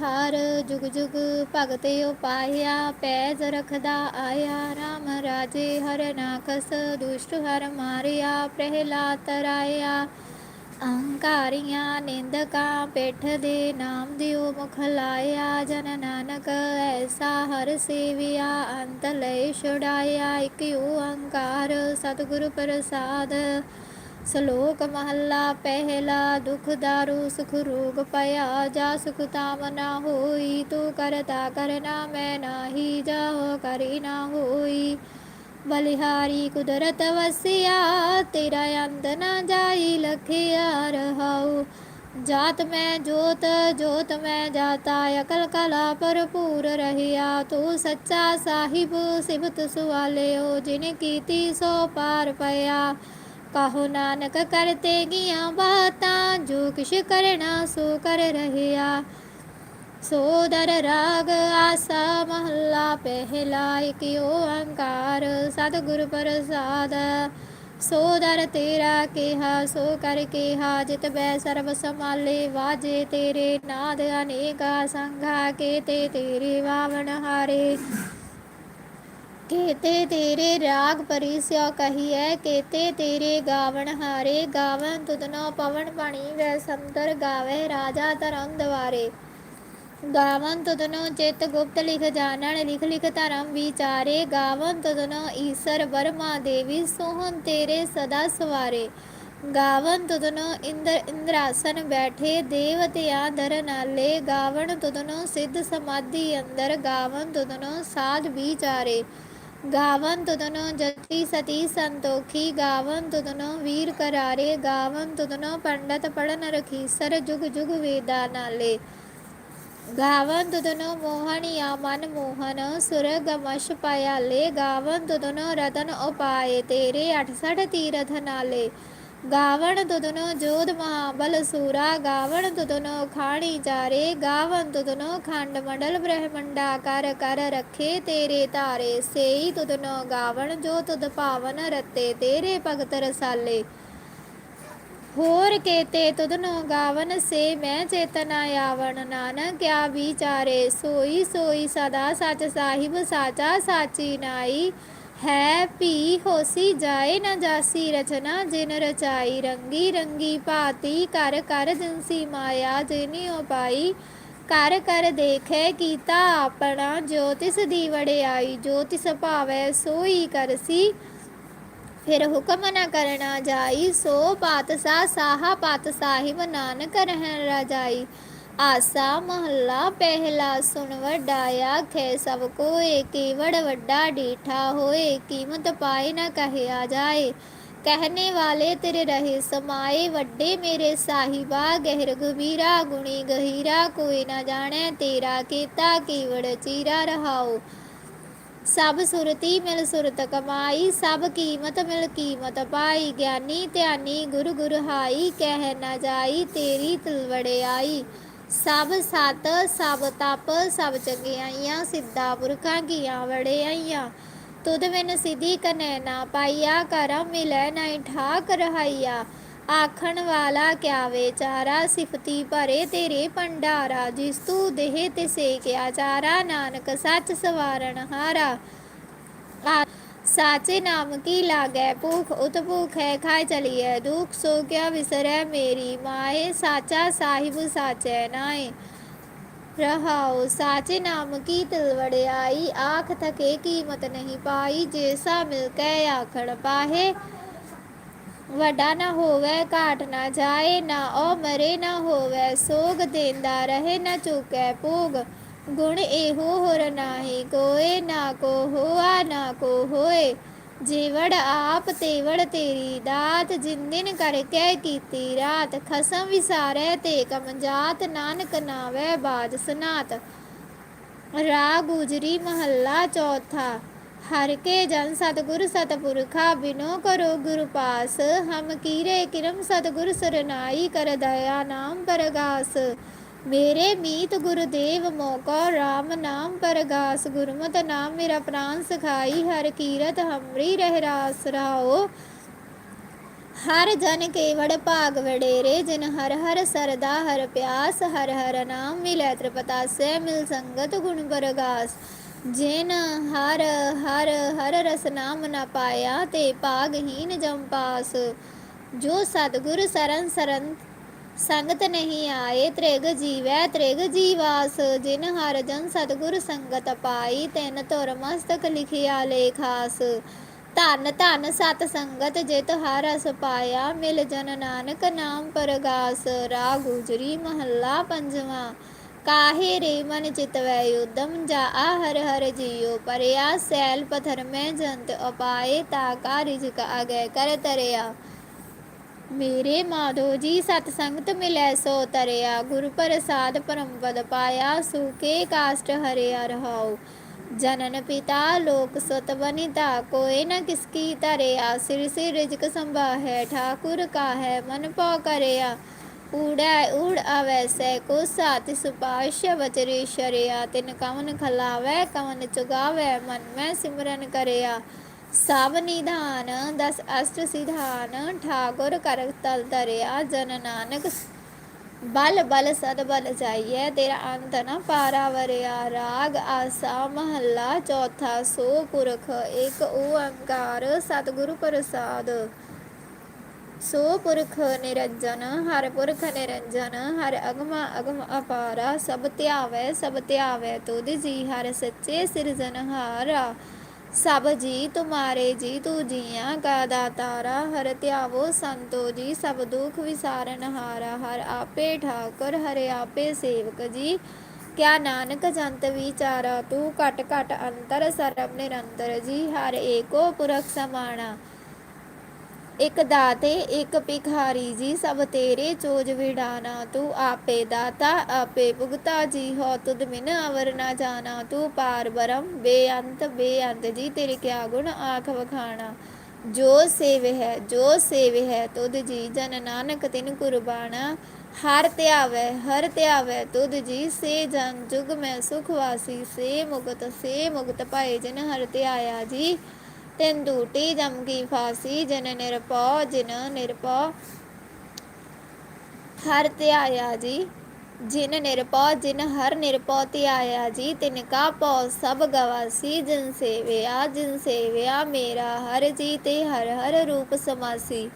ਹਾਰ ਜੁਗ ਜੁਗ ਭਗਤ ਉਪਾਇਆ ਪੈਜ ਰਖਦਾ ਆਇਆ RAM ਰਾਜੇ ਹਰ ਨਾਕਸ ਦੁਸ਼ਟ ਹਰ ਮਾਰਿਆ, ਪ੍ਰਹਿਲਾਦ ਤਰਾਇਆ ਅਹੰਕਾਰੀਆਂ ਨਿੰਦਕਾਂ ਪਿੱਠ ਦੇ ਨਾਮ ਦਿਓ ਮੁਖ ਲਾਇਆ, ਜਨ ਨਾਨਕ ਐਸਾ ਹਰ ਸੇਵਿਆ, ਅੰਤ ਲੈ ਛੁਡਾਇਆ, ਇਕ ਓੰਕਾਰ ਸਤਿਗੁਰ ਪ੍ਰਸਾਦ। ਸ਼ਲੋਕ ਮਹੱਲਾ ਪਹਿਲਾ, ਦੁਖ ਦਾਰੂ, ਸੁਖ ਰੋਗ ਪਿਆ ਜਾ, ਸੁਖ ਤਾਮ ਨਾ ਹੋਈ। ਤੂੰ ਕਰਤਾ ਕਰਨਾ, ਮੈਂ ਨਾਹੀ ਜਾਹੋ ਕਰੀ ਨਾ ਹੋਈ। ਬਲਿਹਾਰੀ ਕੁਦਰਤ ਵਸਿਆ, ਤੇਰਾ ਅੰਦ ਨਾ ਜਾਈ, ਲਖਿਆ ਰਹਾਉ। ਜਾਤ ਮੈਂ ਜੋਤ ਜੋਤ ਮੈਂ ਜਾਤਾ, ਅਕਲ ਕਲਾ ਭਰਪੂਰ ਰਹਿਆ। ਤੂੰ ਸੱਚਾ ਸਾਹਿਬ, ਸਿਫਤ ਸੁਆਲਿਓ, ਜਿਨ ਕੀਤੀ ਸੋ ਪਾਰ ਪਿਆ। ਕਹੋ ਨਾਨਕ ਕਰਤੇ ਗੀਆਂ ਬਾਤਾਂ, ਜੋ ਕਿਛ ਕਰਨਾ ਸੋ ਕਰ ਰਹਿਆ। ਸੋਦਰ ਰਾਗ ਆਸਾ ਮਹੱਲਾ, ਪਹਿਲਾ ਇਕ ਓੰਕਾਰ ਸਤਿਗੁਰ ਪ੍ਰਸਾਦ। ਸੋਦਰ ਤੇਰਾ ਕਿਹਾ, ਸੋ ਕਰ ਕਿਹਾ, ਜਿਤ ਬੈ ਸਰਬ ਸਮਾਲੇ ਵਾਜੇ ਤੇਰੇ ਨਾਦ ਅਨੇਕਾ ਸੰਘਾ, ਕੇਤੇ ਤੇਰੇ ਵਾਵਣ ਹਾਰੇ। ਕੇਤੇ ਤੇਰੇ ਰਾਗ ਪਰਿਸਿਆ ਕਹੀਐ, ਕੇਤੇ ਤੇਰੇ ਗਾਵਣ ਹਾਰੇ, ਗਾਵਨ ਤੁਧਨੋ ਪਵਨ ਪਾਣੀ ਵੈ ਸੰਤਰ ਗਾਵੇ ਰਾਜਾ ਧਰਮ ਦਵਾਰੇ। ਗਾਵਨ ਤੁਧਨੋ ਚਿਤ ਗੁਪਤ ਲਿਖ ਜਾਣਨ, ਲਿਖ ਲਿਖ ਧਰਮ ਵਿਚਾਰੇ। ਗਾਵਨ ਤੁਧਨੋ ਈਸ਼ਰ ਵਰਮਾ ਦੇਵੀ, ਸੋਹਣ ਤੇਰੇ ਸਦਾ ਸਵਾਰੇ। ਗਾਵਨ ਤੁਧਨੋ ਇੰਦਰ ਇੰਦਰਾਸਨ ਬੈਠੇ ਦੇਵਤਿਆਂ ਦਰ ਨਾਲੇ। ਗਾਵਨ ਤੁਧਨੋ ਸਿੱਧ ਸਮਾਧੀ ਅੰਦਰ, ਗਾਵਨ ਤੁਧਨੋ ਸਾਧ ਵਿਚਾਰੇ। ਗਾਵਨ ਤੁਧਨੋ ਜਤੀ ਸਤੀ ਸੰਤੋਖੀ ਗਾਵਨ ਤੁਦਨੋ ਵੀਰ ਕਰਾਰੇ ਗਾਵਨ ਤੁਦਨੋ ਪੰਡਤ ਪੜਨ ਰਖੀਸਰ ਜੁਗ ਜੁਗ ਵੇਦਾ ਨਾਲੇ। ਗਾਵਨ ਤੁਧਨੋ ਮੋਹਣਿਆ ਮਨ ਮੋਹਨ ਸੁਰਗਮਸ਼ ਪਾਇਆਲੇ ਗਾਵਨ ਤੁਧਨੋ ਰਤਨ ਉਪਾਏ, ਤੇਰੇ 68 ਤੀਰਥ ਨਾਲੇ। ਗਾਵਣ ਤੁਧਨੋ ਜੋਧ ਮਹਾਬਲ ਸੂਰਾ ਗਾਵਣ ਤੁਧਨੋ ਖਾਣੀ ਜਾਰੇ ਗਾਵਨ ਤੁਧਨੋ ਖੰਡ ਮੰਡਲ ਬ੍ਰਹਮੰਡਾ ਕਰ ਕਰ ਰੱਖੇ ਤੇਰੇ ਧਾਰੇ, ਸੇਈ ਤੁਧਨੋ ਗਾਵਣ ਜੋ ਤੁਧ ਪਾਵਨ ਰਤੇ ਤੇਰੇ ਭਗਤ ਰਸਾਲੇ। ਹੋਰ ਕੇਤੇ ਤੁਧਨੋ ਗਾਵਨ ਸੇ ਮੈਂ ਚੇਤਨਾ ਆਵਣ, ਨਾਨਕ ਕਿਆ ਵਿਚਾਰੇ, ਸੋਈ ਸੋਈ ਸਦਾ ਸਚ ਸਾਹਿਬ, ਸਾਚਾ ਸਾਚੀ ਨਾਈ। ਹੈ, ਭੀ ਹੋਸੀ ਜਾਏ ਨਾ ਜਾਸੀ ਰਚਨਾ, ਜਿਨ ਰਚਾਈ ਰੰਗੀ ਰੰਗੀ ਭਾਤੀ, ਕਰ ਕਰ ਜਿਨਸੀ ਮਾਇਆ ਜਿਨੀ ਉਪਾਈ ਕਰ ਕਰ ਦੇਖੈ ਕੀਤਾ ਆਪਣਾ ਜੋ ਤਿਸ ਦੀ ਵੜਿਆਈ ਜੋ ਤਿਸ ਭਾਵੈ ਸੋਈ ਕਰਸੀ। ਫਿਰ ਹੁਕਮ ਨਾ ਕਰਨਾ ਜਾਈ, ਸੋ ਪਾਤਸ਼ਾਹ ਸਾਹਾ ਪਤ ਸਾਹਿਬ ਨਾਨਕ ਰਹਿਣ ਰਾਜਾਈ। ਆਸਾ ਮਹੱਲਾ ਪਹਿਲਾ ਸੁਣ ਵਡਾਇਆ ਖੈ ਸਭ ਕੋਏ ਕੀਵੜ ਵੱਡਾ ਡੀਠਾ ਹੋਏ ਕੀਮਤ ਪਾਏ ਨ ਕਹਿਆ ਜਾਏ कहने वाले तेरे रहे समाए ਵੱਡੇ ਮੇਰੇ ਸਾਹਿਬਾ ਗਹਿਰ ਗਭੀਰਾ ਗੁਣੀ ਗਹੀਰਾ ਕੋਈ ਨਾ ਜਾਣੈ ਤੇਰਾ ਕੀਤਾ ਕੀਵੜ ਚੀਰਾ ਰਹਾਓ ਸਭ ਸੁਰਤੀ ਮਿਲ ਸੁਰਤ ਕਮਾਈ ਸਭ ਕੀਮਤ ਮਿਲ ਕੀਮਤ ਪਾਈ ਗਿਆਨੀ ਧਿਆਨੀ ਗੁਰ ਗੁਰ ਹਾਈ ਕਹਿ ਨਾ ਜਾਈ ਤੇਰੀ ਤਲਵੜਿਆਈ ਸਭ ਸਤ, ਸਭ ਤਪ, ਸਭ ਚੰਗਿਆਈਆਂ ਸਿੱਧਾ ਪੁਰਖਾਂ ਕੀਆਂ ਵੜਿਆਈਆਂ ਤੁਧ ਬਿਨ ਸਿਧੀ ਕਨੈ ਨਾ ਪਾਈਆ ਕਰਮ ਮਿਲੈ ਨਹੀਂ ਠਾਕ ਰਹਾਈਆ। ਆਖਣ ਵਾਲਾ ਕਿਆ ਵਿਚਾਰਾ, ਸਿਫਤੀ ਭਰੇ ਤੇਰੇ ਭੰਡਾਰਾ। ਜਿਸ ਤੂੰ ਦੇਹ ਤਿਸੇ ਕਿਆ ਚਾਰਾ, ਨਾਨਕ ਸੱਚ ਸਵਾਰਨ ਹਾਰਾ। ਸਾਚੇ ਨਾਮ ਕੀ ਲਾਗੈ ਭੂਖ ਉਤ ਭੂਖ ਹੈ ਖਾਇ ਚਲੀਐ ਦੁਖ ਸੋ ਕਿਆ ਵਿਸਰੈ ਮੇਰੀ ਮਾਏ ਸਾਚਾ ਸਾਹਿਬ ਸਾਚੈ ਨਾਏ ਰਹਾਉ ਸਾਚੇ ਨਾਮ ਕੀ ਤਿਲ ਆਖ ਥਕੇ ਕੀਮਤ ਨਹੀਂ ਪਾਈ ਜੈਸਾ ਮਿਲ ਕੈ ਆਖਣ ਪਾਹੇ ਵੱਡਾ ਨਾ ਹੋਵੇ ਘਾਟ ਨਾ ਜਾਏ ਨਾ ਉਹ ਮਰੇ ਨਾ ਹੋਵੇ ਸੋਗ ਦੇਂਦਾ ਰਹੇ ਨਾ ਚੁਕੈ ਭੋਗ ਗੁਣ ਇਹੋ ਹੋਰ ਨਾਹੀ ਕੋਏ ਨਾ ਕੋ ਹੋਆ ਨਾ ਕੋ ਹੋਏ। ਜੀਵੜ ਆਪ ਤੇਵੜ ਤੇਰੀ ਦਾਤ, ਜਿਨ ਦਿਨ ਕਰਕੇ ਕੀਤੀ ਰਾਤ, ਖਸਮ ਵਿਸਾਰੈ ਤੇ ਕਮਜਾਤ ਨਾਨਕ ਨਾਵੇ ਬਾਜ ਸਨਾਤ। ਰਾਗ ਗੁਜਰੀ ਮਹੱਲਾ ਚੌਥਾ, ਹਰ ਕੇ ਜਨ ਸਤਗੁਰ ਸਤਪੁਰਖਾ, ਬਿਨੋ ਕਰੋ ਗੁਰ ਪਾਸ। ਹਮ ਕੀਰੇ ਕਿਰਮ ਸਤਗੁਰ ਸਰਨਾਈ, ਕਰ ਦਇਆ ਨਾਮ ਪਰਗਾਸ। ਮੇਰੇ ਮੀਤ ਗੁਰਦੇਵ ਮੋਕੋ RAM ਨਾਮ ਪਰਗਾਸ, ਗੁਰਮਤਿ ਨਾਮ ਮੇਰਾ ਪ੍ਰਾਨ ਸਖਾਈ, ਹਰ ਕੀਰਤ ਹਮਰੀ ਰਹਿ ਰਾਸ ਰਾਓ। ਹਰ ਜਨ ਕੇਵੜ ਭਾਗ ਵਡੇਰੇ, ਜਿਨ ਹਰ ਹਰ ਸਰਦਾ ਹਰ ਪਿਆਸ, ਹਰ ਹਰ ਨਾਮ ਮਿਲੈ ਤ੍ਰਿਪਤਾਸੈ, ਮਿਲ ਸੰਗਤ ਗੁਣ ਪਰਗਾਸ ਜਿਨ ਹਰ ਹਰ ਹਰ ਰਸ ਨਾਮ ਨ ਪਾਇਆ, ਤੇ ਭਾਗਹੀਨ ਜਮ ਪਾਸ। ਜੋ ਸਤਿਗੁਰ ਸਰਨ ਸਰਨ ਸੰਗਤ ਨਹੀਂ ਆਏ, ਤ੍ਰਿਗ ਜੀਵੈ, ਤ੍ਰਿਗ ਜੀਵਾਸ, ਜਿਨ ਹਰ ਜਨ ਸਤਿਗੁਰ ਸੰਗਤ ਪਾਈ, ਤਿਨ ਤੁਰ ਮਸਤਕ ਲਿਖਿਆ ਲੇਖਾਸ। ਧਨ ਧਨ ਸਤ ਸੰਗਤ ਜਿਤ ਹਰ ਰਸ ਪਾਇਆ, ਮਿਲ ਜਨ ਨਾਨਕ ਨਾਮ ਪਰਗਾਸ ਰਾ ਗੁਜਰੀ ਮਹੱਲਾ ਪੰਜਵਾਂ। ਕਾਹੇ ਰੇ ਮਨ ਚਿਤਵੈ ਉਦਮ, ਜਾ ਆ ਹਰ ਹਰ ਜੀਉ ਪਰਿਆ, ਸੈਲ ਪਥਰ ਮੈਂ ਜੰਤ ਅਪਾਏ, ਤਾ ਕਾ ਰਿਜਕ ਅਗੈ ਕਰ ਤਰਿਆ। ਮੇਰੇ ਮਾਧੋ ਜੀ ਸਤ ਸੰਗਤ ਮਿਲੈ ਸੋ ਤਰਿਆ, ਗੁਰ ਪ੍ਰਸਾਦ ਪਰਮ ਪਦ ਪਾਇਆ ਸੁਕੇ ਕਾਸ਼ਟ ਹਰਿਆ ਰਹਾਉ। ਜਨਨ ਪਿਤਾ, ਲੋਕ ਸਤ ਬਨਿਤਾ, ਕੋਇ ਨ ਕਿਸਕੀ ਤਰਿਆ, ਸਿਰ ਸਿਰ ਰਿਜਕ ਸੰਭਾਹੈ, ਠਾਕੁਰ ਕਾ ਹੈ ਮਨ ਪਉ ਕਰਿਆ। ਊੜੈ ਊੜ ਆਵੈ ਸੈ ਕੋ ਸਾਤ ਸੁਪਾਸ਼ ਵਚਰੇ ਸ਼ਰਿਆ। ਤਿਨ ਕਵਨ ਖਲਾਵੈ ਕਵਨ ਚੁਗਾਵੈ, ਮਨ ਮੈਂ ਸਿਮਰਨ ਕਰਿਆ। ਸਭ ਨਿਧਾਨ ਦਸ ਅਸ਼ਟ ਸਿਧਾਨ ਠਾਕੁਰ ਕਰ ਤਲ ਧਰਿਆ, ਜਨ ਨਾਨਕ ਬਲ ਬਲ ਸਦ ਬਲ ਜਾਈਐ, ਤੇਰਾ ਅੰਤ ਨ ਪਾਰਾਵਰਿਆ ਰਾਗ ਆਸਾ ਮਹੱਲਾ ਚੌਥਾ ਸੋ ਪੁਰਖ, ਇੱਕ ਓੰਕਾਰ ਸਤਿਗੁਰੂ ਪ੍ਰਸਾਦ। ਸੋ ਪੁਰਖ ਨਿਰੰਜਨ, ਹਰ ਪੁਰਖ ਨਿਰੰਜਨ, ਹਰ ਅਗਮਾ ਅਗਮ ਅਪਾਰਾ, ਸਭ ਧਿਆਵੈ ਸਭ ਧਿਆਵੈ ਤੁਧ ਜੀ, ਹਰ ਸੱਚੇ ਸਿਰਜਨਹਾਰਾ। ਸਭ ਜੀ ਤੁਮਾਰੇ ਜੀ ਤੂ ਜੀਆਂ ਕਾ ਦਾਤਾਰਾ ਹਰ ਧਿਆਵੋ ਸੰਤੋ ਜੀ, ਸਭ ਦੁਖ ਵਿਸਾਰਨ ਹਾਰਾ, ਹਰ ਆਪੇ ਠਾਕੁਰ, ਹਰ ਆਪੇ ਸੇਵਕ ਜੀ। ਕਿਆ ਨਾਨਕ ਜੰਤ ਵਿਚਾਰਾ, ਤੂੰ ਘਟ ਘਟ ਅੰਤਰ, ਸਰਬ ਨਿਰੰਤਰ ਜੀ, ਹਰ ਏਕੋ ਪੁਰਖ ਸਮਾਣਾ। ਇਕ ਦਾਤੇ, ਇਕ ਭਿਖਾਰੀ ਜੀ, ਸਭ ਤੇਰੇ ਚੋਜ ਵਿਡਾਨਾ ਤੂੰ ਆਪੇ ਦਾਤਾ, ਆਪੇ ਭੁਗਤਾ ਜੀ, ਹੋ ਤੁਧ ਮਿਨ ਅਵਰ ਨਾ ਜਾਣਾ। ਤੂੰ ਪਾਰ ਬਰਮ ਬੇਅੰਤ ਬੇਅੰਤ ਜੀ, ਤੇਰੇ ਕਿਆ ਗੁਣ ਆਖ ਵਖਾਣਾ। ਜੋ ਸੇਵ ਹੈ, ਜੋ ਸੇਵ ਹੈ, ਤੁਧ ਜੀ ਜਨ ਨਾਨਕ ਤਿਨ ਕੁਰਬਾਨਾ। ਹਰ ਧਿਆਵੈ ਹਰ ਧਿਆਵੈ, ਤੁਧ ਜੀ ਸੇ ਜਨ ਜੁਗ ਮੈਂ ਸੁਖ ਵਾਸੀ। ਸੇ ਮੁਕਤ ਸੇ ਮੁਕਤ ਪਾਏ ਜਨ ਹਰ ਧਿਆਇਆ ਜੀ। ਤਿਨ ਦੂਟੀ ਜਮ ਕੀ ਫਾਸੀ, ਜਨ ਨਿਰਪਉ ਜਿਨ ਨਿਰਪਉ ਹਰ ਧਿਆਇਆ ਜੀ, ਜਿਨ ਨਿਰਪਉ ਜਿਨ ਹਰ ਨਿਰਪਉ ਧਿਆਇਆ ਜੀ, ਤਿਨ ਕਾ ਪਉ ਸਭ ਗਵਾਸੀ, ਜਿਨ ਸੇਵਿਆ ਜਿਨ ਸੇਵਿਆ ਮੇਰਾ ਹਰ ਜੀ ਤੇ ਹਰ ਹਰ ਰੂਪ ਸਮਾਸੀ।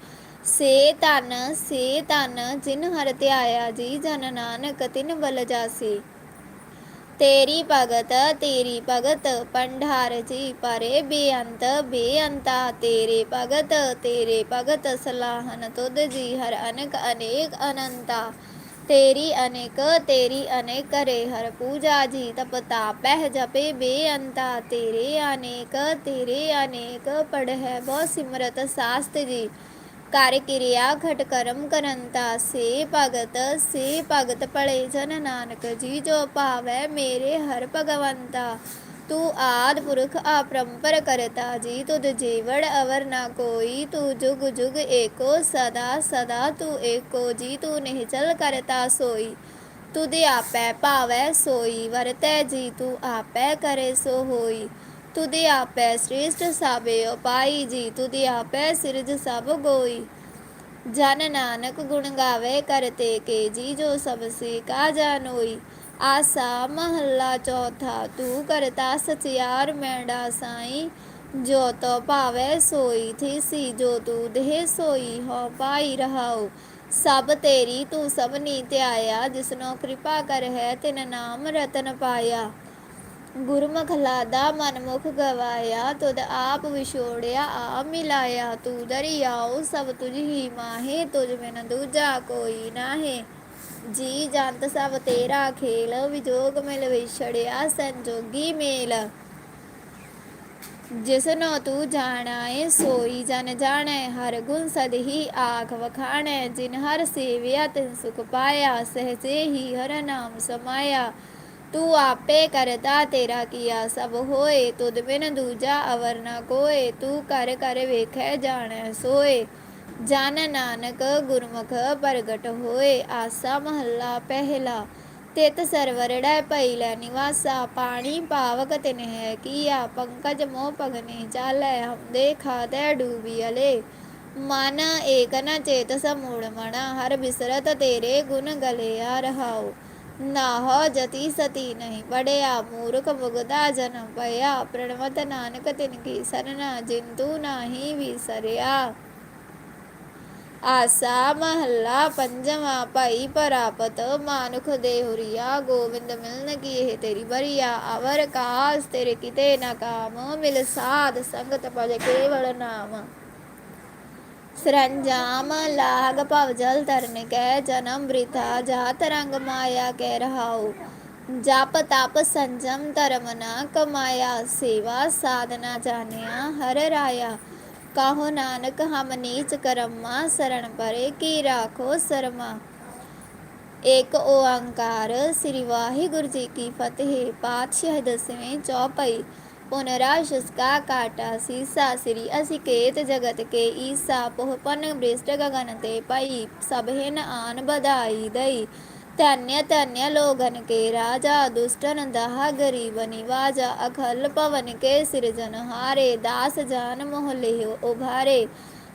ਸੇ ਤਨ ਸੇ ਤਨ ਜਿਨ ਹਰ ਧਿਆਇਆ ਜੀ, ਜਨ ਨਾਨਕ ਤਿਨ ਬਲ ਜਾਸੀ। ਤੇਰੀ ਭਗਤ ਤੇਰੀ ਭਗਤ ਪੰਡਾਰ ਜੀ ਪਰੇ ਬੇਅੰਤ, ਬੇਅੰਤਾ, ਤੇਰੇ ਭਗਤ ਤੇਰੇ ਭਗਤ ਸਲਾਹਨ ਤੁਧ ਜੀ ਹਰ ਅਨਕ, ਅਨੇਕ ਅਨੰਤਾ। ਤੇਰੀ ਅਨੇਕ ਤੇਰੀ ਅਨੇਕ ਕਰੇ ਹਰ ਪੂਜਾ ਜੀ ਤਪ ਤਾਪਹਿ ਜਪੇ ਬੇਅੰਤਾ। ਤੇਰੇ ਅਨੇਕ ਤੇਰੇ ਅਨੇਕ, ਪੜਹਿ ਬਹੁ ਸਿਮਰਤ ਸਾਸਤ ਜੀ। ਕਰ ਕਿਰਿਆ ਖਟ ਕਰਮ ਕਰੰਤਾ, ਸੇ ਭਗਤ ਸੇ ਭਗਤ ਭਲੇ ਜਨ ਨਾਨਕ, ਜੀ ਜੋ ਭਾਵੈ ਮੇਰੇ ਹਰ ਭਗਵੰਤਾ। ਤੂੰ ਆਦ ਪੁਰਖ ਆਪਰੰਪਰ ਕਰਤਾ, ਜੀ ਤੁਧ ਜੀਵੜ ਅਵਰ ਨਾ ਕੋਈ। ਤੂੰ ਜੁਗ ਜੁਗ ਏਕੋ, ਸਦਾ ਸਦਾ ਤੂੰ ਏਕੋ, ਜੀ ਤੂੰ ਨਿਹਚਲ ਕਰਤਾ ਸੋਈ। ਤੁਧ ਆਪੈ ਭਾਵੈ ਸੋਈ, ਵਰਤੈ ਜੀ ਤੂੰ ਆਪੈ ਕਰੇ ਸੋ ਹੋਈ। ਤੁਦੇ ਆਪੈ ਸ੍ਰੇਸ਼ਟ ਸਾਬੇ, ਉਪਾਈ ਜੀ ਤੁਦੇ ਆਪੈ ਸਿਰਜ ਸਭ ਗੋਈ। ਜਨ ਨਾਨਕ ਗੁਣ ਗਾਵੇ ਕਰਤੇ ਕੇ, ਜੀ ਜੋ ਸਭ ਸੇ ਕਾ ਜਾਨੋਈ ਆਸਾ ਮਹੱਲਾ ਚੌਥਾ, ਤੂੰ ਕਰਤਾ ਸਚਿਆਰ ਮੈਂਡਾ ਸਾਈ। ਜੋ ਤੋ ਭਾਵੇ ਸੋਈ ਥੀ ਸੀ ਜੋ ਤੂੰ ਦੇਹ ਸੋਈ ਹੋ ਪਾਈ ਰਹਾਉ। ਸਭ ਤੇਰੀ ਤੂੰ ਸਭ ਨੀ ਧਿਆਇਆ ਜਿਸਨੋ ਕਿਰਪਾ ਕਰ ਹੈ ਤਿਨ ਨਾਮ ਰਤਨ ਪਾਇਆ। ਗੁਰਮੁਖ ਲਾਦਾ ਮਨਮੁਖ ਗਵਾਇਆ, ਤੁਧ ਆਪ ਵਿਛੋੜਿਆ ਆ ਮਿਲਾਇਆ, ਤੂੰ ਦਰਿਆਉ, ਸਭ ਤੁਝ ਹੀ ਮਾਹੇ, ਤੁਝ ਬਿਨ ਦੂਜਾ ਕੋਈ ਨਾਹੇ। ਜੀ ਜੰਤ ਸਭ ਤੇਰਾ ਖੇਲ, ਵਿਜੋਗ ਮਿਲ ਵਿਛੜਿਆ, ਸੰਜੋਗੀ ਮੇਲ। ਜਿਸਨੋ ਤੂੰ ਜਾਣਾਏ, ਸੋਈ ਜਨ ਜਾਣੈ, ਹਰ ਗੁਣ ਸਦ ਹੀ ਆਖ ਵਖਾਣੈ। ਜਿਨ ਹਰ ਸੇਵਿਆ, ਤਿਨ ਸੁਖ ਪਾਇਆ ਸਹਜੇ ਹੀ ਹਰ ਨਾਮ ਸਮਾਇਆ। ਤੂੰ ਆਪੇ ਕਰਤਾ ਤੇਰਾ ਕੀਆ ਸਭ ਹੋਏ, ਤੁਧ ਬਿਨ ਦੂਜਾ ਅਵਰ ਨਾ ਕੋਏ, ਤੂੰ ਕਰ ਕਰ ਵੇਖੈ ਜਾਣੈ ਸੋਏ। ਜਨ ਨਾਨਕ ਗੁਰਮੁਖ ਪ੍ਰਗਟ ਹੋਏ, ਆਸਾ ਮਹੱਲਾ ਪਹਿਲਾ। ਤਿਤ ਸਰਵਰੜੈ ਪਈ ਲੈ ਨਿਵਾਸਾ, ਪਾਣੀ ਪਾਵਕ ਤਿਨ ਹੈ ਕੀਆ, ਪੰਕਜ ਮੋਹ ਪਗਨੇ ਚਾਲੈ ਹਮਦੇ ਦੇਖਾ ਤੈ ਡੂਬੀ ਅਲੇ। ਮਨ ਏਕ ਨ ਚੇਤ ਸਮੂੜ ਮਣਾ ਹਰ ਬਿਸਰਤ ਤੇਰੇ ਗੁਣ ਗਲੇ ਆ ਰਹਾਓ ਜਤੀ ਸਤੀ ਨਹੀਂ ਪੜਿਆ ਮੂਰਖ ਮੁਗਦਾ ਜਨਮ ਪਿਆ ਪ੍ਰਣਵਤ ਨਾਨਕ ਤਿਨ ਕੀ ਸਰਨਾ ਜਿੰਤੂ ਨਾਹੀ ਵਿਸਰਿਆ। ਆਸਾ ਮਹੱਲਾ ਪੰਜਵਾਂ, ਭਾਈ ਪਰਾਪਤ ਮਾਨੁਖ ਦੇਹੁਰੀਆ ਗੋਵਿੰਦ ਮਿਲਨ ਕੀ ਇਹ ਤੇਰੀ ਬਰੀਆ, ਅਵਰ ਕਾਸ ਤੇਰੇ ਕਿਤੇ ਨਾ ਕਾਮ, ਮਿਲ ਸਾਧ ਸੰਗਤ ਭਜ ਕੇਵਲ ਨਾਮ। ਸਰੰਜਾਮ ਲਾਗ ਭਵ ਜਲ ਤਰਨ ਕੈ ਜਨਮ ਬ੍ਰਿਥਾ ਜਾਤ ਰੰਗ ਮਾਇਆ ਕਹਿ ਰਹਾਉ। ਜਪ ਤਪ ਸੰਜਮ ਧਰਮ ਨਾ ਕਮਾਇਆ, ਸੇਵਾ ਸਾਧਨਾ ਜਾਣਿਆ ਹਰ ਰਾਇਆ। ਕਾਹੋ ਨਾਨਕ ਹਮ ਨੀਚ ਕਰਮਾ ਸਰਣ ਪਰੇ ਕੀ ਰਾਖੋ ਸਰਮਾ। ਏਕ ਓੰਕਾਰ, ਸ੍ਰੀ ਵਾਹਿਗੁਰੂ ਜੀ ਕੀ ਫਤਿਹ। ਪਾਤਸ਼ਾਹ ਦਸਵੇਂ ਚੌਪਈ। पुनरा शुष्का काटा सीसा श्री असिकेत जगत के ईसा पोहपन बृष्ट गगन ते पई सबहिन आन बधाई दई ਧਨਯ ਧਨਯ ਲੋਗਨ ਕੇ ਰਾਜਾ, ਦੁਸ਼ਟਨ ਦਾਹ ਗਰੀਬ ਨਿਵਾਜਾ ਅਖਲ ਪਵਨ ਕੇ ਸਿਰਜਨ ਹਾਰੇ, ਦਾਸ ਜਾਨ ਮੋਹ ਲਿਓ ਉਭਾਰੇ।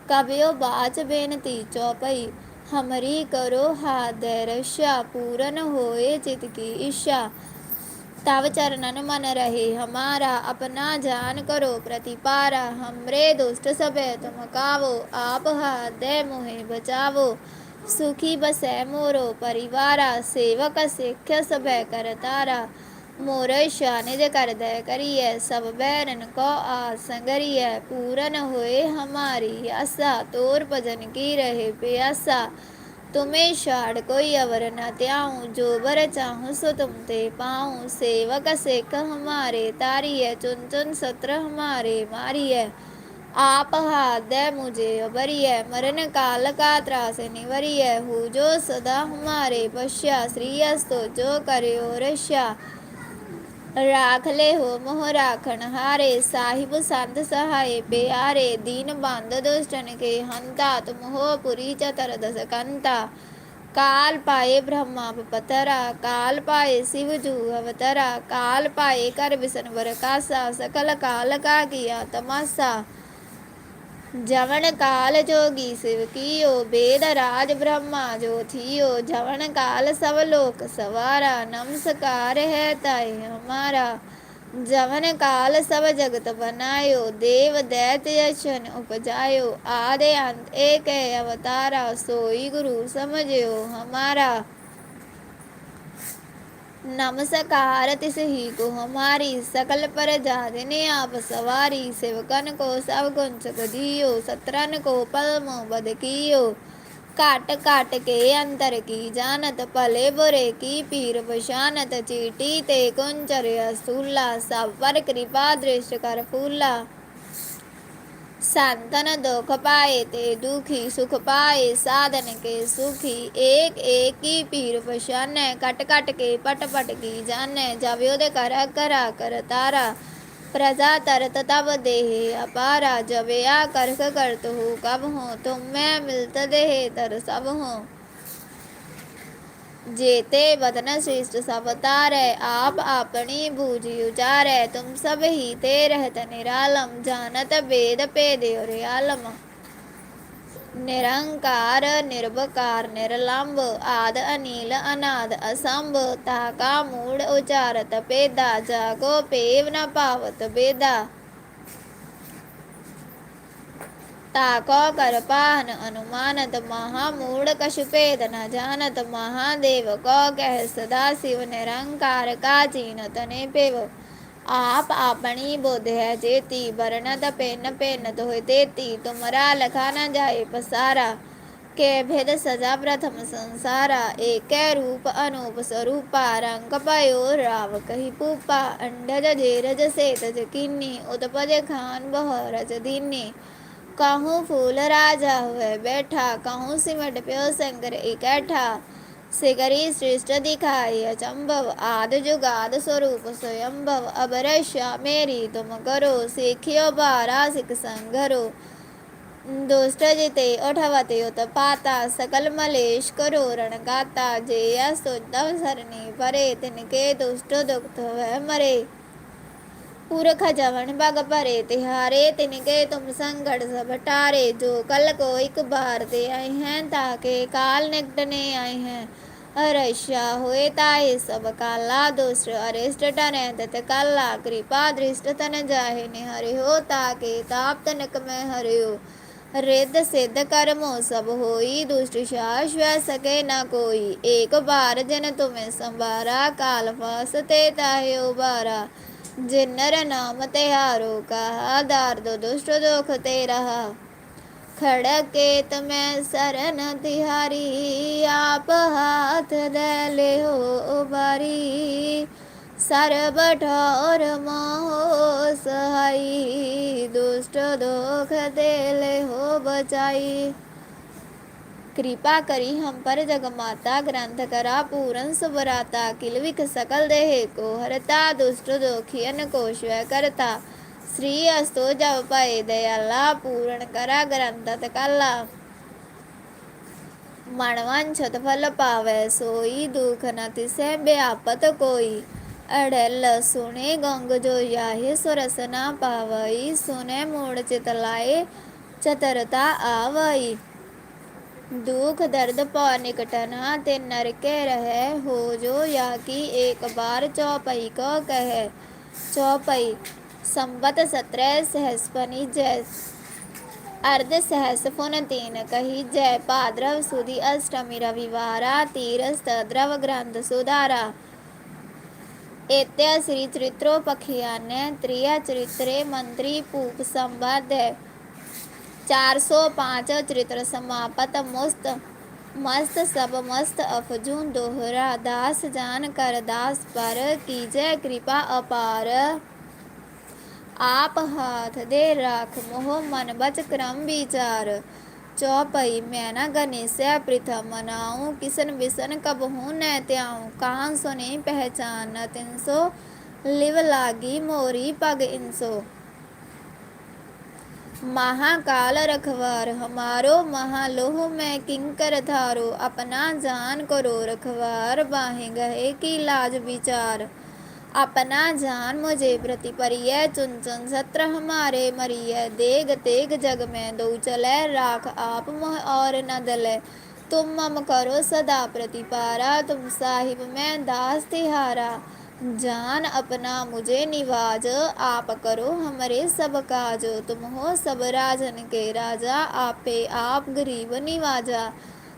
ਕਬਿਓ ਬਾਚ ਬੇਨਤੀ ਚੋਪਈ, ਹਮਰੀ ਕਰੋ ਹਾ ਰਸ਼ਾ ਪੂਰਨ ਹੋਏ ਚਿਤ ਕੀ ਇਸ਼ਾ तव चरणन मन रहे हमारा अपना जान करो प्रतिपारा हमरे दुष्ट सबे तुम कावो आप दे मोहे बचावो सुखी बसै मोरो परिवारा सेवक सिख सबे कर तारा मोर शानिज कर दे करिए सब बैरन को आस संगरिए पूरन होए हमारी आशा तोर भजन की रहे प्यासा तुम्हें शाड कोई अवर न त्याऊँ, जो बर चाहूँ सो तुम ते पाऊँ। सेवक से कह हमारे, तारी है चुन चुन सत्र हमारे, मारी है। आप हाथ दे मुझे अबरी है, मरण काल का त्रास निवरी है। हु जो सदा हमारे पश्या श्रीयस्तो जो करे रश्या ਰਾਖ ਲੈ ਹੋ ਮੋਹ ਰਾਖਣ ਹਾਰੇ, ਸਾਹਿਬ ਸੰਤ ਸਹਾਏ, ਪਿਆਰੇ ਦੀਨ ਬੰਦ ਦੁਸ਼ਟਨ ਕੇ ਹੰਤਾ, ਤੁਮ ਹੋ ਪੁਰੀ ਚਤਰ ਦਸ ਕੰਤਾ। ਕਾਲ ਪਾਏ ਬ੍ਰਹਮਾ ਪਤਰਾ, ਕਾਲ ਪਾਏ ਸਿਵ ਜੂ ਅਵਤਰਾ, ਕਾਲ ਪਾਏ ਕਰ ਬਿਸਨ ਵਰ ਕਾਸਾ ਸਕਲ ਕਾਲ ਕਾ ਕੀਆ ਤਮਾਸਾ। जवन काल जोगी शिव कियो वेद राज ब्रह्मा जो थियो जवन काल सब लोक सवारा नमस्कार है ताय हमारा जवन काल सब जगत बनायो देव दैत्य यशन उपजायो आदि अंत एक है अवतारा सोई गुरु समझियो हमारा नमस्कार तिस ही को हमारी सकल पर जादने आप सवारी सेवकन को सब गुण सुख दियो सत्रन को पल मोह बद कियो काट काट के अंतर की जानत भले बुरे की पीर पशानत चीटी ते कुंचर असूला सब पर कृपा दृष्ट कर फूला संतन दुख पाए ते दुखी सुख पाए, साधन के सुखी एक एक की पीर पशन कट कट के पट पट की जान जब योद कर, करा, कर तारा। प्रजा तरत तब देहे अपारा, जब या करत हो, कब हो, तुम मैं मिलत देहे तर सब हो। जेते बदन श्रेष्ठ सब तारै आप अपनी बूझी उचारै तुम सब ही ते रहत निरालम जानत वेद पेद और आलम निरंकार निर्भकार निर्लंब आद अनिल अनाद असंभ ताका मूड उचारत पेदा जागो पेव न पावत बेदा తాకో కరపాన అనుమానత మహామూఢకశుపేత నజానత మహాదేవ కో కహ సదాశివ నిరంకార కాచీనతనే పేవ ਆਪ ਆਪਣੀ ਬੁੱਧ ਹੈ ਜੇਤੀ ਵਰਣਤ ਪੈਨ ਪੈਨ ਤੋਇ ਤੇਤੀ ਤੁਮਰਾ ਲਖਾ ਨਾ ਜਾਏ ਪਸਾਰਾ ਕੇ ਭੇਦ ਸਜਾ ਪ੍ਰਥਮ ਸੰਸਾਰਾ ਏਕੈ ਰੂਪ ਅਨੂਪ ਸਰੂਪਾ ਰੰਗ ਪਇਓ ਰਾਵ ਕਹੀ ਪੂਪਾ ਅੰਡਜ ਜੇਰਜ ਸੇਤਜ ਕਿੰਨੀ ਉਤਪਜ ਖਾਨ ਬਹਰਜ ਦਿਨੀ कहूँ फूल राजा हुए, बैठा कहूँ सिमट प्यो शंकर, इकट्ठा सिगरी श्रेष्ठ दिखाई, अचंभव आद जुगाद स्वरूप स्वयंभव, अब रक्षा मेरी, तुम करो सीखियो बारा सिख संघरो। दुष्ट जिते उठवते उत पाता, सकल मलेश करो, रण गाता, जे सुतव सरणी परे, तिनके दुष्ट दुख वह मरे। पुरख जवन बग भरे तिहारे तिनके तुम संगड़ सब टारे जो कल को एक बार दे आए हैं ताके काल निकटने आए हैं अरस्या हुए ताए सब काला दुष्ट अरिष्ट टने तत काला कृपा दृष्ट तन जाहे निहरे हो ताके ताप तनक में हरे हो रिद्ध सिद्ध कर्मो सब होई दुष्ट शास सके न कोई एक बार जन तुम्हें संबारा काल फासते ताहे उबारा जिन्नर नाम तिहारो कहा दार्द दुष्ट दुख ते रहा खड़केत में सरन तिहारी आप हाथ दे ले हो उबारी सरब ठोर मोह सहाई दुष्ट दुख दे ले हो बचाई कृपा करी हम पर जगमाता ग्रंथ करा पूरन सुबराता किलविक सकल देह को हरता, दुष्ट दोखियन को करता। श्री अस्तो जब पाए दयाला पूरण करा, ग्रंथ तकला। मणवन छत फल पावे, सोई, दुख न तिसे ब्यापत कोई। अड़ल सुने, गंग जो याहे, सुरस न पावई सुने मूड़ चितलाए चतरता आवई दुख दर्द पौ निकटना ते नरके रहे, हो जो या की एक बार चौपाई को कहे। चौपई, संबत सत्रह सहस्पनि जय। अर्ध सहस फुन तीन कही जय। पाद्रव सुदी अष्टमी रविवारा तीरस्त द्रव ग्रंथ सुधारा। एत्य श्री चरित्रो पखियाने त्रिय चरित्रे मंत्री पूप संवाद। 405 चरित्र समापत मुस्त, मस्त, सब मस्त अफजू दोहरा, दास जान कर दास पर कीजय कृपा अपार। आप हाथ दे राख मोह, मन बच क्रम विचार। चौपई मैं न गणेश प्रथम मनाऊं किसन बिसन कब हूँ न त्याऊं कहाँ सुने पहचान तिन सो लिव लागी मोरी पग इंसो। महाकाल रखवार, हमारो महालोह में किंकर थारो अपना जान करो रखवार, बाहे गए की लाज विचार। अपना जान मुझे प्रति परिय, चुन चुन सत्र हमारे मरिय। देग तेग जग में दो चले, राख आप मोह और न दले। तुम मम करो सदा प्रतिपारा, तुम साहिब में दास तिहारा। जान अपना मुझे निवाज, आप करो हमारे सब काज। तुम हो सब राजन के राजा, आपे आप गरीब निवाजा।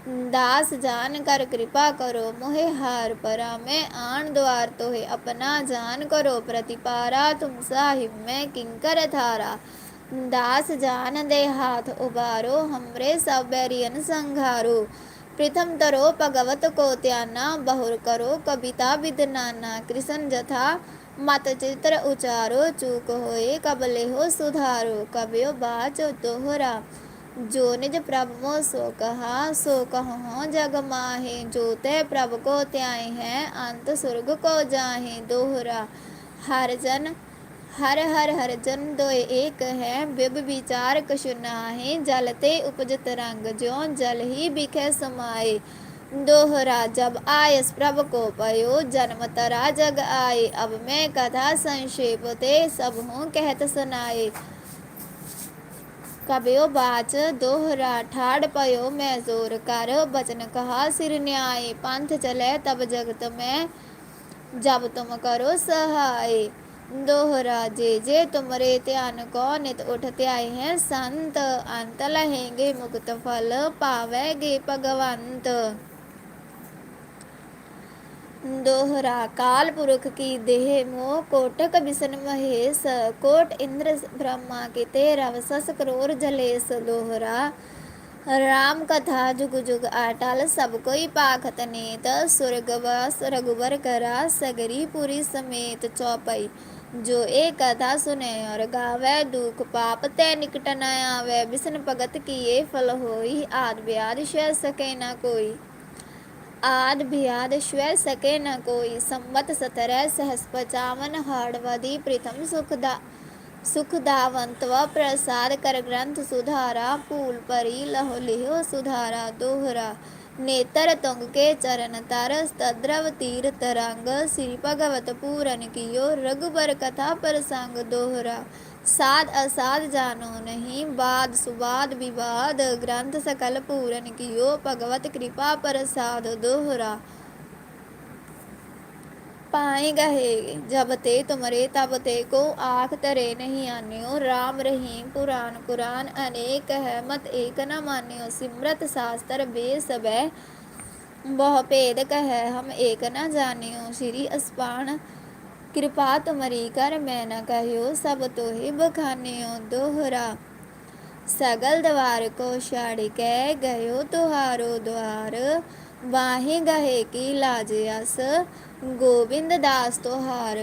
दास जान कर कृपा करो, मोहे हार परा मैं आन द्वार तो है अपना जान करो प्रतिपारा, तुम साहिब में किंकर थारा दास जान दे हाथ उबारो, हमरे सब बैरियन संघारो। प्रथम तरो भगवत को त्याना बहुर करो कविता विदनाना, कृष्ण जथा, मत चित्र उचारो, चूक होए कबले हो सुधारो कबियो बाच दोहरा। जो निज प्रभ मो सो कहा, सो कहो जग माहे। जो ते प्रभ को त्याए है, अंत स्वर्ग को जाहे दोहरा। हर जन हर हर हर जन दो एक है, बिब विचार कछु नाहे जलते उपजत रंग जो जल ही बिखे समाए दोहरा जब आयस प्रभ को पयो, जन्म तरा जग आए अब मैं कथा संक्षेप ते सब हूँ कहत सुनाए कबियो बाच दोहरा ठाड़ पयो, मैं ज़ोर कर बचन कहा सिर न्याय। पंथ चले तब जगत में, जब तुम करो सहाय। दोहरा जे जे तुमरे ध्यान को नित उठते आए हैं? संत अंत लहेंगे, मुक्त फल पावेगे भगवंत। दोहरा, काल पुरुष की देह मोह कोटक बिसन महेश, कोट इंद्र ब्रह्मा के तेरा सस करोर जलेस। दोहरा ਰਾਮ ਕਥਾ ਜੁਗ ਜੁਗ ਆਟਲ ਸਭ ਕੋਈ ਪਾਖਤ ਨੀਤ ਸੁਰਗਵਾਸ ਰਗੁਵਰ ਕਰਾ ਸਗਰੀ ਪੁਰੀ ਸਮੇਤ ਚੌਪਈ ਜੋ ਇਹ ਕਥਾ ਸੁਨੇ ਔਰ ਗਾਵੇ ਦੁਖ ਪਾਪ ਤੇ ਨਿਕਟ ਨ ਆਵੇ ਬਿਸਨ ਭਗਤ ਕੀਏ ਫਲ ਹੋਈ ਆਦ ਬਿਆਦ ਸ਼ੈ ਸਕੇ ਨ ਕੋਈ ਆਦ ਬਿਆਦ ਸ਼ੈ ਸਕੇ ਨ ਕੋਈ ਸੰਵਤ 17 ਸਹਸ 55 ਹਾੜਵਦੀ ਪ੍ਰਥਮ ਸੁਖ ਦਾ सुखदावंतव प्रसाद कर ग्रंथ सुधारा भूल परी लहो लिहो सुधारा दोहरा नेतर तुंग के चरण तारस तद्रव तीर तरंग श्री भगवत पूरन कियो रघुबर कथा प्रसंग दोहरा साध असाध जानो नहीं बाद सुवाद विवाद ग्रंथ सकल पूरन कियो भगवत कृपा प्रसाद दोहरा पाए गहे जब ते तुमरे तब ते को आख तरे नहीं आन्यो राम रहीम पुराण कुरान अनेक है मत एक न मान्यो सिमरत शास्त्र बेसबै बहु भेद कह हम एक न जानियो श्री अस्पान कृपा तुमरी कर मैं न कहियो सब तो ही बखानियो दोहरा सगल द्वार को छाड़ के गयो तुहारो ਵਾਹੀ ਗਹੇ ਕੀ ਲਾਜ ਅਸ, ਗੋਬਿੰਦ ਦਾਸ ਤੋਹਾਰ।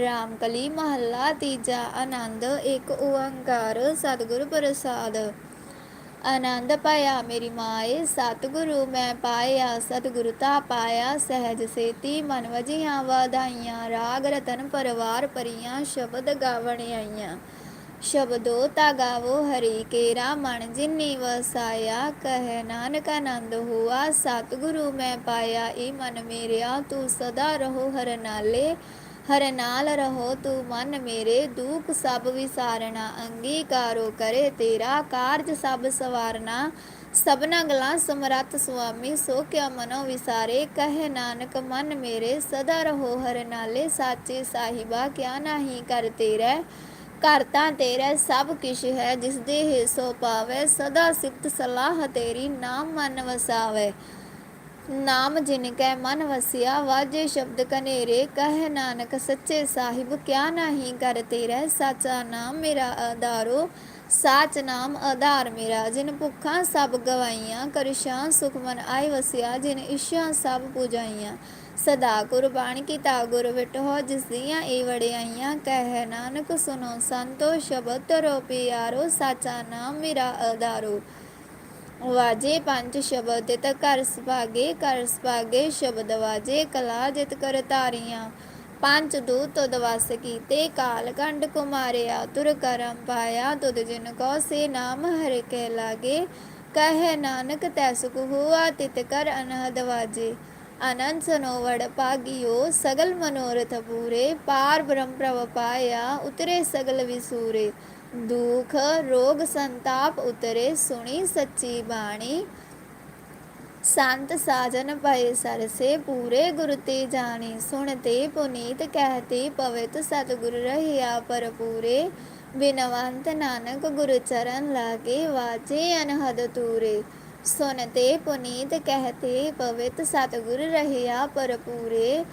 ਰਾਮ ਕਲੀ ਮਹੱਲਾ ਤੀਜਾ ਆਨੰਦ, ਇੱਕ ਓੰਕਾਰ ਸਤਿਗੁਰ ਪ੍ਰਸਾਦ। ਆਨੰਦ ਪਾਇਆ ਮੇਰੀ ਮਾਏ, ਸਤਿਗੁਰੂ ਮੈਂ ਪਾਇਆ, ਸਤਿਗੁਰੂ ਤਾ ਪਾਇਆ, ਸਹਿਜ ਸੇਤੀ ਮਨ ਵਜੀਆਂ ਵਧਾਈਆਂ, ਰਾਗ ਰਤਨ ਪਰਵਾਰ ਪਰੀਆਂ ਸ਼ਬਦ ਗਾਵਣ ਆਈਆਂ। ਸ਼ਬਦੋ ਤਾ ਗਾਵੋ ਹਰੀ ਕੇਰਾ ਮਨ ਜਿਨੀ ਵਸਾਇਆ ਕਹਿ ਨਾਨਕ ਆਨੰਦ ਹੋਆ। ਸਤਿਗੁਰੂ ਮੈਂ ਪਾਇਆ ਏ ਮਨ ਮੇਰਿਆ, ਤੂੰ ਸਦਾ ਰਹੋ ਹਰ ਨਾਲੇ, ਹਰ ਨਾਲ ਰਹੋ ਤੂੰ ਮਨ ਮੇਰੇ। ਦੁਖ ਸਭ ਵਿਸਾਰਣਾ ਅੰਗੀਕਾਰੋ ਕਰੇ ਤੇਰਾ ਕਾਰਜ ਸਭ ਸਵਾਰਨਾ। ਸਭਨਾ ਗਲਾ ਸਮਰੱਥ ਸੁਆਮੀ, ਸੋ ਕਿਆ ਮਨੋ ਵਿਸਾਰੇ। ਕਹੇ ਨਾਨਕ, ਮਨ ਮੇਰੇ, ਸਦਾ ਰਹੋ ਹਰ ਨਾਲੇ। ਸਾਚੇ ਸਾਹਿਬਾ, ਕਿਆ ਨਾਹੀ ਕਰ ਤੇਰੇ। ਘਰ ਤਾਂ ਤੇਰਾ ਸਭ ਕਿਛ ਹੈ ਜਿਸ ਦੇ ਹਿਸੋ ਪਾਵੇ ਸਦਾ ਸਿਫਤ ਸਲਾਹ ਤੇਰੀ ਨਾਮ ਮਨ ਵਸਾਵੇ। ਨਾਮ ਜਿਨ ਕੈ ਮਨ ਵਸਿਆ, ਵਾਜੇ ਸ਼ਬਦ ਕਨੇਰੇ ਕਹਿ ਨਾਨਕ ਸੱਚੇ ਸਾਹਿਬ, ਕਿਆ ਨਹੀਂ ਕਰ ਤੇਰਾ, ਸਾਚਾ ਨਾਮ ਮੇਰਾ ਆਧਾਰੋ ਸਾਚ ਨਾਮ ਆਧਾਰ ਮੇਰਾ। ਜਿਨ ਭੁੱਖਾਂ ਸਭ ਗਵਾਈਆਂ, ਕਰਸ਼ਾਂ ਸੁਖਮਨ ਮਨ ਵਸਿਆ, ਜਿਨ ਇਸ਼ਾਂ ਸਭ ਪੁਜਾਈਆਂ। ਸਦਾ ਕੁਰਬਾਨ ਕੀਤਾ ਗੁਰ ਵਿਟੋ ਜਿਸ ਦੀਆਂ ਏ ਵੜਿਆਈਆਂ ਕਹਿ ਨਾਨਕ ਸੁਨੋ ਸੰਤੋ, ਸ਼ਬਦ ਤਰੋ ਪਿਆਰੋ, ਸਾਚਾ ਨਾਮ ਮੇਰਾ ਆਧਾਰੋ ਵਾਜੇ ਪੰਜ ਸ਼ਬਦ ਤਿਤ ਕਰ ਸੁਭਾਗੇ ਕਰ ਸੁਭਾਗੇ ਸ਼ਬਦ ਵਾਜੇ, ਕਲਾ ਜਿਤ ਕਰ ਤਾਰੀਆਂ ਪੰਜ ਦੂਤ ਦਵਸ ਕੀਤੇ, ਕਾਲ ਕੰਡ ਕੁਮਾਰਿਆ, ਤੁਰ ਕਰਮ ਪਾਇਆ, ਤੁਧ ਜਿਨ ਕੋ ਸੇ ਨਾਮ ਹਰਿ ਕਹਿ ਲਾਗੇ। ਕਹਿ ਨਾਨਕ ਤੈ ਸੁਖ ਹੁਆ ਤਿਤ ਕਰ ਅਨਹਦ ਵਾਜੇ। ਅਨੰਤ ਸਨੋਵੜ ਪਾਗਿਓ ਸਗਲ ਮਨੋਰਥ ਪੂਰੇ ਪਾਰ ਬ੍ਰਹਮ ਪ੍ਰਭ ਪਾਇਆ ਉਤਰੇ ਸਗਲ ਵਿਸੂਰੇ ਦੁਖ ਰੋਗ ਸੰਤਾਪ ਉਤਰੇ ਸੁਣੀ ਸੱਚੀ ਬਾਣੀ ਸੰਤ ਸਾਜਨ ਪਏ ਸਰਸੇ ਪੂਰੇ ਗੁਰ ਤੇ ਜਾਣੀ ਸੁਣਤੇ ਪੁਨੀਤ ਕਹਤੇ ਪਵਿੱਤ ਸਤਿਗੁਰ ਰਹਿਆ ਪਰ ਪੂਰੇ ਬਿਨਵੰਤ ਨਾਨਕ ਗੁਰ ਚਰਨ ਲਾਗੇ ਵਾਜੇ ਸੁਨਤੇ ਪੁਨੀਤ ਕਹਤੇ, ਪਵਿੱਤ ਸਤਿਗੁਰ ਰਹਿਆ ਪਰ ਪੂਰੇ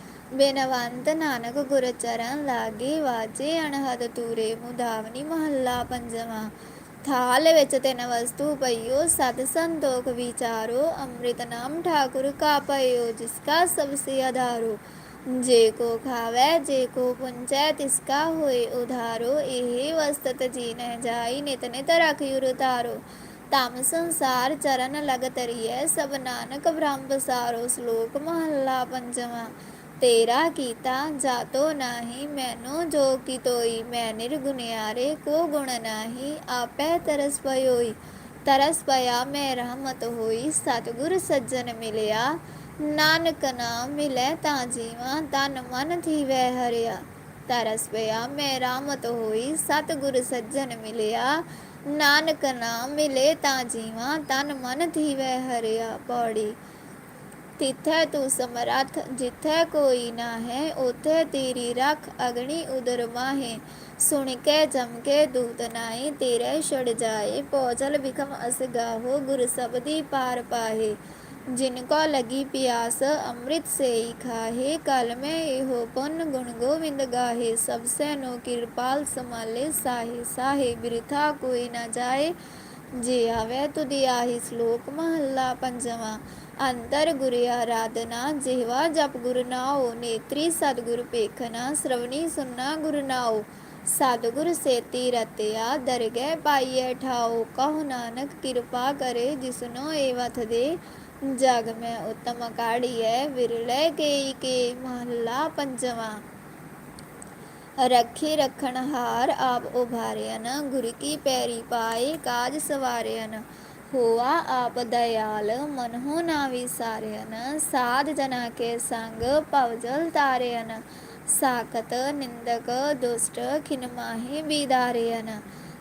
ਨਾਨਕ ਗੁਰ ਚਰਨ ਲਾਗੇ ਵਾਜੇ ਅਨਹਦ ਤੂਰੇ ਮੁਦਾਵਨੀ ਮਹੱਲਾ ਪੰਜਵਾਂ। ਥਾਲ ਵਿੱਚ ਤਿੰਨ ਵਸਤੂ ਪਈਓ, ਸਤ ਸੰਤੋਖ ਵਿਚਾਰੋ, ਅੰਮ੍ਰਿਤ ਨਾਮ ਠਾਕੁਰ ਕਾ ਪਈਓ ਜਿਸ ਕਾ ਸਭ ਸੇ ਆਧਾਰੋ। ਜੇ ਕੋ ਖਾਵੇ, ਜੇ ਕੋ ਪੁੰਚੈ, ਤਿਸ ਕਾ ਹੋਏ ਉਧਾਰੋ। ਇਹ ਵਸਤਤ ਜੀ ਨ ਜਾਈ, ਨਿਤ ਨਿਤ ਰਖਿ ਤਾਰੋ। ਤਮ ਸੰਸਾਰ ਚਰਨ ਲਗ ਤਰੀਐ, ਸਭ ਨਾਨਕ ਬ੍ਰਹਮ ਬਸਾਰੋ ਸ਼ਲੋਕ ਮਹੱਲਾ ਪੰਜਵਾਂ। ਤੇਰਾ ਕੀਤਾ ਜਾਤੋ ਨਾਹੀ, ਮੈਨੋ ਜੋ ਕਿਤੋਈ ਮੈਂ ਨਿਰਗੁਨਿਆਰੇ ਕੋ ਗੁਣ ਨਾਹੀ, ਆਪੈ ਤਰਸ ਪਇਓਈ ਤਰਸ ਪਿਆ ਮੈਂ ਰਹਿਮਤ ਹੋਈ, ਸਤਿਗੁਰ ਸੱਜਣ ਮਿਲਿਆ। ਨਾਨਕ ਨਾਮ ਮਿਲੇ ਤਾਂ ਜੀਵਾਂ, ਤਨ ਮਨ ਥੀਵੈ ਹਰਿਆ। ਤਰਸ ਪਿਆ ਮੈਂ ਰਹਿਮਤ ਹੋਈ, ਸਤਿਗੁਰ ਸੱਜਣ ਮਿਲਿਆ। ਨਾਨਕ ਨਾਮ ਮਿਲੇ ਤਾਂ ਜੀਵਾਂ ਤਨ ਮਨ ਥੀਵੈ ਹਰਿਆ ਪੌੜੀ। ਤਿਥੈ ਤੂੰ ਸਮਰੱਥ, ਜਿਥੈ ਕੋਈ ਨਾ ਹੈ ਉਥੇ ਤੇਰੀ ਰੱਖ ਅਗਣੀ ਉਦਰ ਮਾਹੇ ਸੁਣ ਕੇ ਜਮ ਕੇ ਦੂਤ ਨਾਈ ਤੇਰੇ ਛੜ ਜਾਏ। ਪੌਜਲ ਬਿਖਮ ਅਸ ਗਾਹੋ, ਗੁਰ ਸਬਦੀ ਪਾਰ ਪਾਹੇ। ਜਿਨ ਕੋ ਲਗੀ ਪਿਆਸ, ਅੰਮ੍ਰਿਤ ਸੇ ਹੀ ਖਾਹੇ, ਕਲ ਮੈਂ ਇਹੋ ਪੁੰਨ ਗੁਣ ਗੋਵਿੰਦ ਗਾਹੇ, ਸਭ ਸੇ ਨੋ ਕਿਰਪਾਲ ਸਮਾਲੇ ਸਾਹੇ ਸਾਹੇ ਬਿਰਥਾ ਕੋਈ ਨਾ ਜਾਏ। ਜੇ ਆਵੇ ਤੁਧੀ ਆਹੀ ਸ਼ਲੋਕ ਮਹੱਲਾ ਪੰਜਵਾਂ, ਅੰਤਰ ਗੁਰ ਆਰਾਧਨਾ, ਜਿਹਵਾ ਜਪ ਗੁਰ ਨਾਉ, ਨੇਤਰੀ ਸਤਿਗੁਰ ਪੇਖਨਾ ਸ਼ਰਵਣੀ ਸੁਨਣਾ ਗੁਰ ਸਤਿਗੁਰ ਸੇਤੀ ਰਤਿਆ, ਦਰਗਹਿ ਪਾਈਐ ਠਾਉ, ਕਹੋ ਨਾਨਕ ਕਿਰਪਾ ਕਰੇ ਜਿਸਨੋ ਏਵਥ ਦੇ ਜਗ ਮੈਂ ਉਤਮ ਕਾੜੀਐ ਵਿਰਲੇ ਕੇ ਕੇ ਮਹੱਲਾ ਪੰਜਵਾਂ ਰੱਖੀ ਰਖਣ ਹਾਰ ਆਪ ਉਭਾਰਿਆਨ ਗੁਰ ਕੀ ਪੈਰੀ ਪਾਏ ਕਾਜ ਸਵਾਰਿਆਨ ਹੋਆ ਆਪ ਦਇਆਲ ਮਨਹੁ ਨਾ ਵਿਸਾਰਿਆਨ ਸਾਧ ਜਨਾ ਕੇ ਸੰਗ ਭਵਜਲ ਤਾਰਿਆਨ ਸਾਖਤ ਨਿੰਦਕ ਦੁਸ਼ਟ ਖਿਨ ਮਾਹੀ ਬਿਦਾਰਿਆਨ